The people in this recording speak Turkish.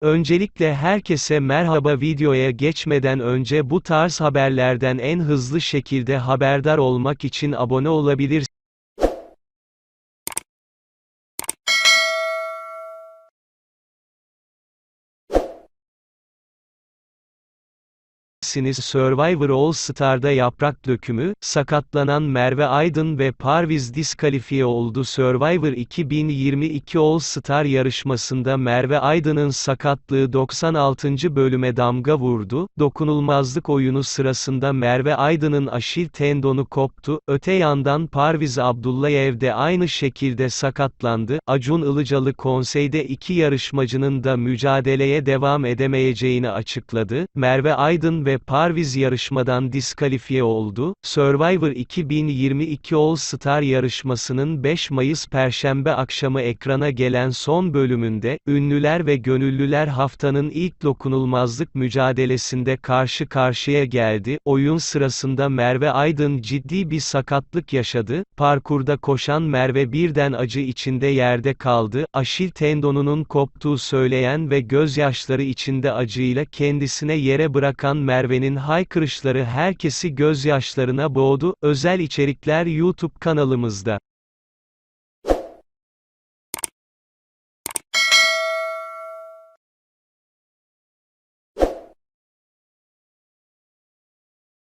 Öncelikle herkese merhaba videoya geçmeden önce bu tarz haberlerden en hızlı şekilde haberdar olmak için abone olabilirsiniz. Survivor All Star'da yaprak dökümü, sakatlanan Merve Aydın ve Parviz diskalifiye oldu. Survivor 2022 All Star yarışmasında Merve Aydın'ın sakatlığı 96. bölüme damga vurdu. Dokunulmazlık oyunu sırasında Merve Aydın'ın aşil tendonu koptu. Öte yandan Parviz Abdullayev de aynı şekilde sakatlandı. Acun Ilıcalı konseyde iki yarışmacının da mücadeleye devam edemeyeceğini açıkladı. Merve Aydın ve Parviz yarışmadan diskalifiye oldu. Survivor 2022 All Star yarışmasının 5 Mayıs Perşembe akşamı ekrana gelen son bölümünde, ünlüler ve gönüllüler haftanın ilk dokunulmazlık mücadelesinde karşı karşıya geldi. Oyun sırasında Merve Aydın ciddi bir sakatlık yaşadı. Parkurda koşan Merve birden acı içinde yerde kaldı. Aşil tendonunun koptuğu söyleyen ve gözyaşları içinde acıyla kendisine yere bırakan Merve'nin haykırışları herkesi gözyaşlarına boğdu. Özel içerikler YouTube kanalımızda.